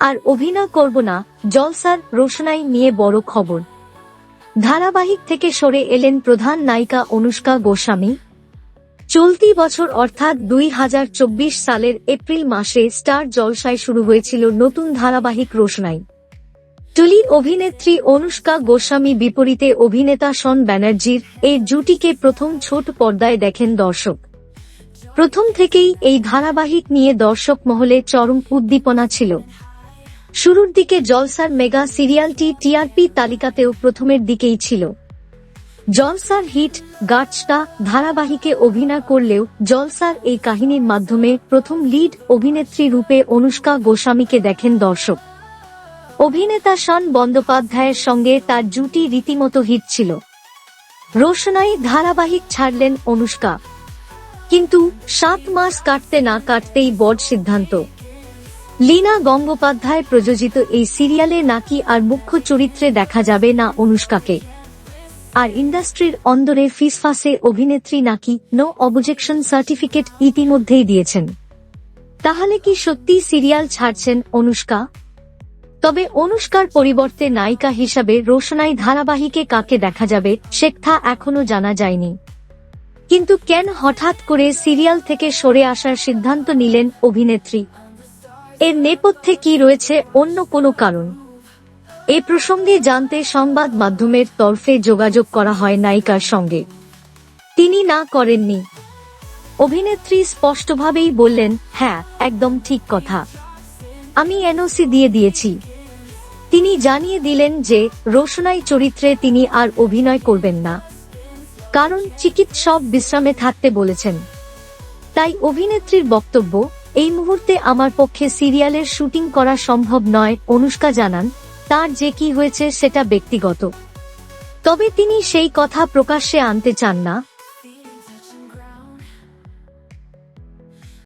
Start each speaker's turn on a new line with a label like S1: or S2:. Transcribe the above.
S1: আর অভিনয় করব না জলসার রোশনাই নিয়ে বড় খবর। ধারাবাহিক থেকে সরে এলেন প্রধান নায়িকা অনুষ্কা গোস্বামী। চলতি বছর অর্থাৎ দুই হাজার চব্বিশ সালের এপ্রিল মাসে স্টার জলসায় শুরু হয়েছিল নতুন ধারাবাহিক রোশনাই। টুলি অভিনেত্রী অনুষ্কা গোস্বামী বিপরীতে অভিনেতা শন ব্যানার্জির এই জুটিকে প্রথম ছোট পর্দায় দেখেন দর্শক। প্রথম থেকেই এই ধারাবাহিক নিয়ে দর্শক মহলে চরম উদ্দীপনা ছিল। শুরুর দিকে জলসার মেগা সিরিয়ালটি টিআরপি তালিকাতেও প্রথমের দিকেই ছিল। জলসার হিট গাছটা ধারাবাহিকে অভিনয় করলেও জলসার এই কাহিনীর মাধ্যমে প্রথম লিড অভিনেত্রী রূপে অনুষ্কা গোস্বামীকে দেখেন দর্শক। অভিনেতা শান বন্দ্যোপাধ্যায়ের সঙ্গে তার জুটি রীতিমতো হিট ছিল। রোশনাই ধারাবাহিক ছাড়লেন অনুষ্কা। কিন্তু সাত মাস কাটতে না কাটতেই বড় সিদ্ধান্ত। লীনা গঙ্গোপাধ্যায় প্রযোজিত এই সিরিয়ালে নাকি আর মুখ্য চরিত্রে দেখা যাবে না অনুষ্কাকে। আর ইন্ডাস্ট্রির অন্দরে ফিসফাসে অভিনেত্রী নাকি নো অবজেকশন সার্টিফিকেট ইতিমধ্যেই দিয়েছেন। তাহলে কি সত্যি সিরিয়াল ছাড়ছেন অনুষ্কা? তবে অনুষ্কার পরিবর্তে নায়িকা হিসাবে রোশনাই ধারাবাহিকে কাকে দেখা যাবে সেথা এখনও জানা যায়নি। কিন্তু কেন হঠাৎ করে সিরিয়াল থেকে সরে আসার সিদ্ধান্ত নিলেন অভিনেত্রী? এর নেপথ্যে কি রয়েছে অন্য কোনো কারণ? এ প্রসঙ্গে জানতে সংবাদ মাধ্যমের তরফে যোগাযোগ করা হয় নায়িকার সঙ্গে। তিনি না করেননি। অভিনেত্রী স্পষ্টভাবেই বললেন হ্যাঁ একদম ঠিক কথা। আমি এনওসি দিয়ে দিয়েছি। তিনি জানিয়ে দিলেন যে, রোশনাই চরিত্রে তিনি আর অভিনয় করবেন না। কারণ চিকিৎসক বিশ্রামে থাকতে বলেছেন। তাই অভিনেত্রীর বক্তব্য এই মুহূর্তে আমার পক্ষে সিরিয়ালের শুটিং করা সম্ভব নয়, অনুষ্কা জানান। তার যে কি হয়েছে সেটা ব্যক্তিগত। তবে তিনি সেই কথা প্রকাশ্যে আনতে চান না।